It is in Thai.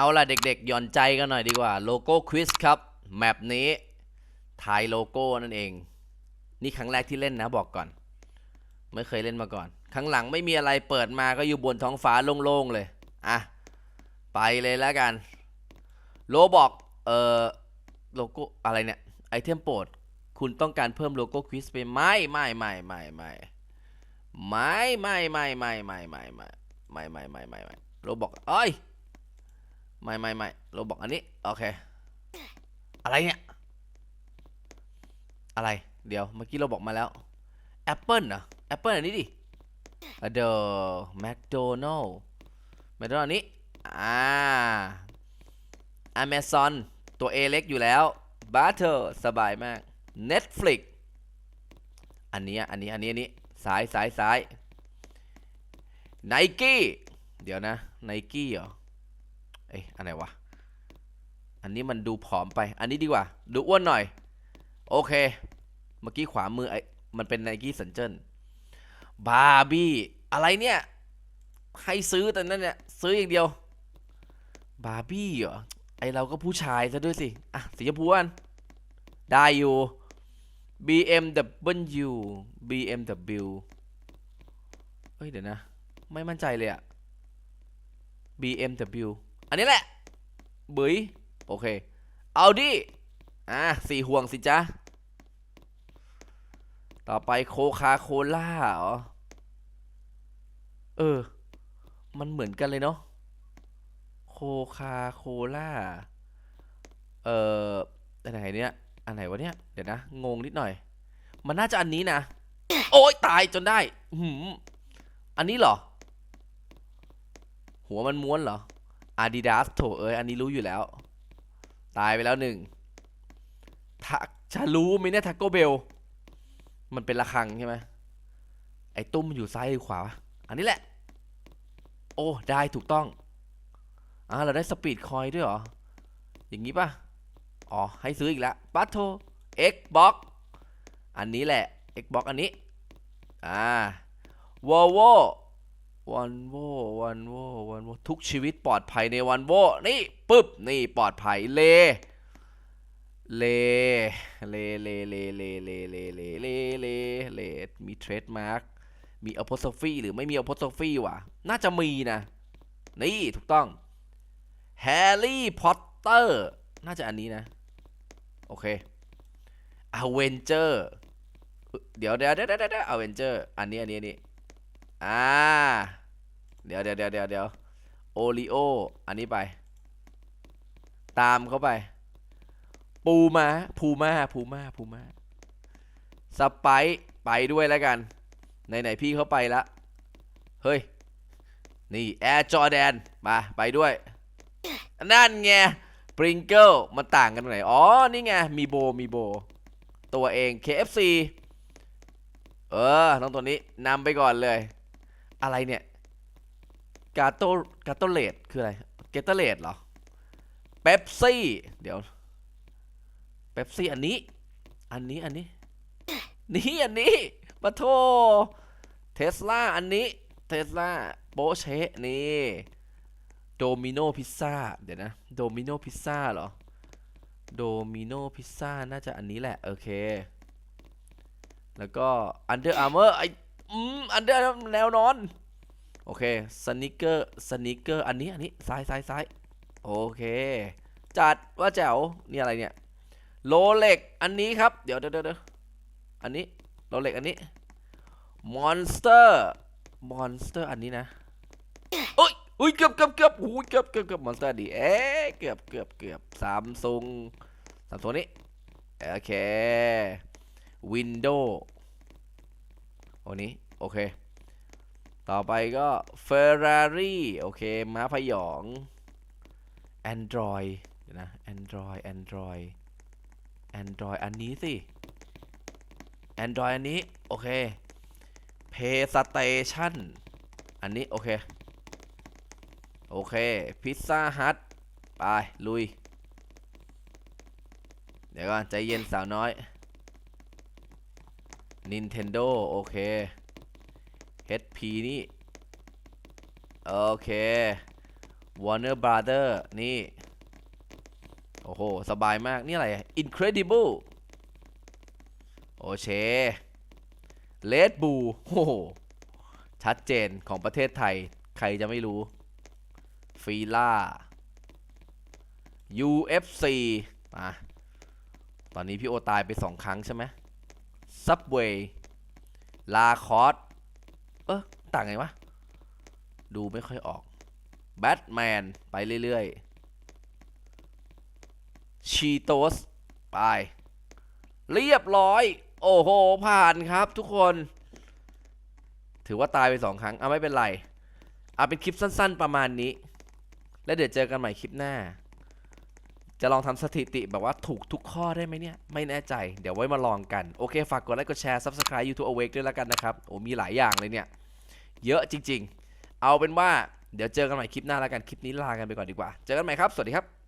เอาล่ะเด็กๆหย่อนใจกันหน่อยดีกว่าโลโก้ควิสครับแมปนี้ทายโลโก้นั่นเอง นี่ครั้งแรกที่เล่นนะบอกก่อน ไม่เคยเล่นมาก่อนข้งหลังไม่มีอะไรเปิดมาก็อยู่บนท้องฟ้าโล่งๆเลย อะ ไปเลยแล้วกัน โลบอกเอ่อโลโก้อะไรเนี่ย ไอเทมโปรด คุณต้องการเพิ่มโลโก้ควิสไปไม่ไม่ไม่ไม่ไม่ไม่ไม่ไม่ไม่ไม่ไม่ไม่ไม่ไม่ไม่ไม่ไม่โลบอกเอ้ย ไม่ไม่ไม่เราบอกอันนี้ โอเค อะไรเนี่ย อะไร เดี๋ยว เมื่อกี้เราบอกมาแล้ว Apple เหรอ Apple อันนี้ดิเดอ McDonald McDonald อันนี้ อ่า Amazon ตัว A เล็กอยู่แล้ว Butter สบายมาก Netflix อันนี้ อันนี้ อันนี้ อันนี้ สายสายสาย Nike เดี๋ยวนะ Nike เหรอ เอ้ยอันไหนวะ อันนี้มันดูผอมไป อันนี้ดีกว่า ดูอ้วนหน่อย โอเค เมื่อกี้ขวามือไอ้มันเป็นไนกี้สันเจิ้นบาร์บี้อะไรเนี่ย ให้ซื้อแต่นั่นเนี่ย ซื้ออย่างเดียว บาร์บี้เหรอ ไอเราก็ผู้ชายซะด้วยสิ อะ สีชมพูอัน ได้อยู่ BMW BMW เฮ้ย เดี๋ยวนะ ไม่มั่นใจเลยอะ BMW อันนี้แหละบุ๋ยโอเค เอาดิอะสี่ห่วงสิจ๊ะ ต่อไปโคคาโคล่าเหรอ เออ มันเหมือนกันเลยเนาะ โคคาโคล่า เอ่ออันไหนเนี่ย อันไหนวะเนี่ย เดี๋ยวนะ งงนิดหน่อย มันน่าจะอันนี้นะ โอ้ยตายจนได้ หืม อันนี้เหรอ หัวมันม้วนเหรอ Adidas โถเอ้ยอันนี้รู้อยู่แล้ว ตายไปแล้วหนึ่งถ้าจะรู้ไหมเนี่ยทักโกเบล มันเป็นระฆังใช่ไหมไอ้ตุ้มมันอยู่ซ้ายหรือขวาวะอันนี้แหละ โอ้ ได้ถูกต้องอ่าเราได้สปีดคอยด้วยเหรอ อย่างนี้ป่ะ อ๋อ ให้ซื้ออีกแล้วปัตโท Xbox อันนี้แหละ Xbox อันนี้ อ่า Volvo วันโววันโววันโวทุกชีวิตปลอดภัยในวันโวนี่ปึ๊บนี่ปลอดภัยเลเลเลเลเลเลเลเลเลเลเลเลมีเทรดมาร์กมี apostrophe หรือไม่มี apostrophe วะน่าจะมีนะ นี่ถูกต้องแฮร์รี่พอตเตอร์น่าจะอันนี้นะ โอเคอเวนเจอร์เดี๋ยวเดี๋ยวเดี๋ยวเดี๋ยวอเวนเจอร์อันนี้อันนี้อันนี้ อ่า เดี๋ยวเดี๋ยวเดี๋ยวเดี๋ยวเดี๋ยวโอริโอ อันนี้ไป ตามเข้าไป ปูมาพูมาพูมาพูมาสไปไปด้วยแล้วกัน ไหนไหนพี่เขาไปละ เฮ้ย นี่แอร์จอแดน มาไปด้วย นั่นไงปริงเกิลมันต่างกันตรงไหน อ๋อ นี่ไง มีโบ มีโบ ตัวเอง KFC เออ น้องตัวนี้นำไปก่อนเลย อะไรเนี่ยกาโตกาโตเลดคืออะไรเกตเลดเหรอเป๊ปซี่เดี๋ยวเป๊ปซี่อันนี้ อันนี้อันนี้ นี่อันนี้มาโทเทสลาอันนี้เทสลาโปเชนี่โดมิโนพิซซ่าเดี๋ยวนะโดมิโนพิซซ่าเหรอโดมิโนพิซซ่าน่าจะอันนี้แหละ โอเค แล้วก็ Under Armour ไอ อืม Under แนวนอน โอเคสนิเกอร์สนิเกอร์อันนี้อันนี้ซ้ายซ้ายซ้ายโอเค จัดว่าแจ๋วนี่อะไรเนี่ยโลเล็กอันนี้ครับ เดี๋ยวเดี๋ยวเดี๋ยวอันนี้โลเล็กอันนี้มอนสเตอร์มอนสเตอร์อันนี้นะเอ้ยอุ้ยเกือบเกือบเกือบอุ้ยเกือบเกือบเกือบมอนสเตอร์ดีเอ๊เกือบเกือบเกือบสามซุงสามซุงนี้โอเควินโดว์ โอ้นี้ โอเค ต่อไปก็ Ferrari โอเค ม้าพยอง Android เดี๋ยนะ Android Android Android อันนี้สิ Android อันนี้ โอเค PlayStation อันนี้ โอเค โอเค Pizza Hut ไป ลุย เดี๋ยวก่อน ใจเย็นสาวน้อย Nintendo โอเค HP นี่ โอเค Warner Brother นี่ โอ้โห สบายมาก นี่อะไร Incredible โอเช Red Bull โอ้โห ชัดเจนของประเทศไทย ใครจะไม่รู้ ฟีล่า UFC มาตอนนี้พี่โอตายไปสองครั้งใช่ไหม Subway ลาคอสเออต่างไงวะ ดูไม่ค่อยออกแบทแมนไปเรื่อยๆชีโตสไป เรียบร้อย โอ้โห ผ่านครับทุกคน ถือว่าตายไปสองครั้งเอาไม่เป็นไรเอาเป็นคลิปสั้น ๆ ประมาณนี้ แล้วเดี๋ยวเจอกันใหม่คลิปหน้า จะลองทำสถิติแบบว่าถูกทุกข้อได้ไหมเนี่ย ไม่แน่ใจ เดี๋ยวไว้มาลองกัน โอเค ฝากกดไลค์กดแชร์ Subscribe YouTube Awake ด้วยแล้วกันนะครับ โอ้มีหลายอย่างเลยเนี่ย เยอะจริง ๆ เอาเป็นว่าเดี๋ยวเจอกันใหม่คลิปหน้าแล้วกัน คลิปนี้ลากันไปก่อนดีกว่า เจอกันใหม่ครับ สวัสดีครับ